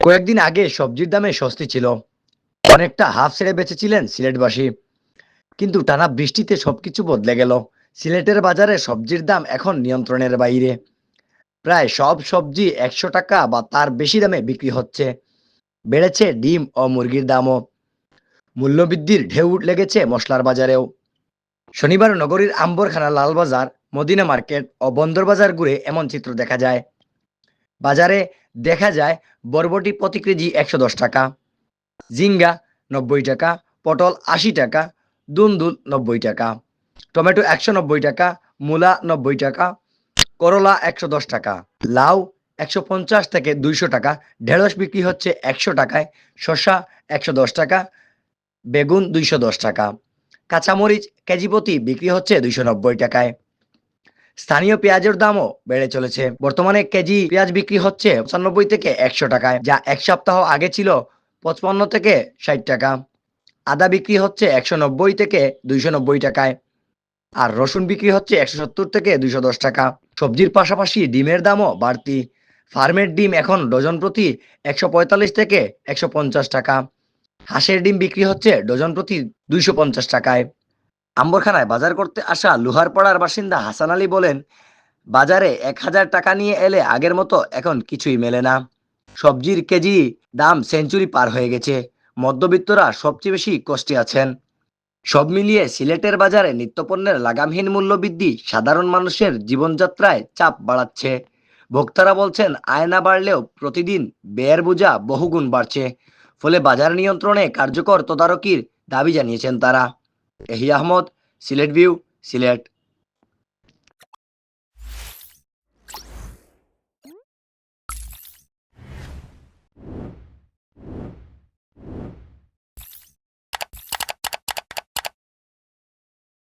কয়েকদিন আগে সবজির দামে স্বস্তি ছিল। অনেকটা হাফ ছেড়ে বেঁচেছিলেন সিলেটবাসী। কিন্তু টানা বৃষ্টিতে সবকিছু বদলে গেল। সিলেটের বাজারে সবজির দাম এখন নিয়ন্ত্রণের বাইরে। প্রায় সব সবজি একশো টাকা বা তার বেশি দামে বিক্রি হচ্ছে। বেড়েছে ডিম ও মুরগির দামও। মূল্যবৃদ্ধির ঢেউ লেগেছে মশলার বাজারেও। শনিবার নগরীর আম্বরখানা লালবাজার, মদিনা মার্কেট ও বন্দর বাজার ঘুরে এমন চিত্র দেখা যায়। বাজারে দেখা যায় বরবটি প্রতি কেজি একশো দশ টাকা জিঙ্গা নব্বই টাকা, পটল আশি টাকা, দুন্দুল নব্বই টাকা, টমেটো একশো নব্বই টাকা, মূলা নব্বই টাকা, করলা একশো দশ টাকা, লাউ একশো পঞ্চাশ থেকে দুইশো টাকা, ঢেঁড়স বিক্রি হচ্ছে একশো টাকায়, শসা একশো দশ টাকা, বেগুন দুইশো দশ টাকা, কাঁচামরিচ কেজি প্রতি বিক্রি হচ্ছে দুইশো নব্বই টাকায়। স্থানীয় পেঁয়াজের দামও বেড়ে চলেছে। বর্তমানে কেজি পেঁয়াজ বিক্রি হচ্ছে পঁচানব্বই থেকে একশো টাকায়, যা এক সপ্তাহ আগে ছিল পঁচপান্ন থেকে ষাট টাকা। আদা বিক্রি হচ্ছে একশো নব্বই থেকে দুইশো নব্বই টাকায়, আর রসুন বিক্রি হচ্ছে একশো সত্তর থেকে দুইশো দশ টাকা। সবজির পাশাপাশি ডিমের দামও বাড়তি। ফার্মের ডিম এখন ডজন প্রতি একশো পঁয়তাল্লিশ থেকে একশো পঞ্চাশ টাকা। হাঁসের ডিম বিক্রি হচ্ছে ডজন প্রতি দুইশো পঞ্চাশ টাকায়। আম্বরখানায় বাজার করতে আসা লোহারপাড়ার বাসিন্দা হাসান আলী বলেন, বাজারে এক হাজার টাকা নিয়ে এলে আগের মতো এখন কিছুই মেলে না। সবজির কেজি দাম সেঞ্চুরি পার হয়ে গেছে। মধ্যবিত্তরা সবচেয়ে বেশি কষ্টে আছেন। সব মিলিয়ে সিলেটের বাজারে নিত্যপণ্যের লাগামহীন মূল্যবৃদ্ধি সাধারণ মানুষের জীবনযাত্রায় চাপ বাড়াচ্ছে। ভোক্তারা বলছেন আয় না বাড়লেও প্রতিদিন ব্যয়ের বোঝা বহুগুণ বাড়ছে। ফলে বাজার নিয়ন্ত্রণে কার্যকর তদারকির দাবি জানিয়েছেন তারা। এহি আহমদ সিলেট ভিউ সিলেট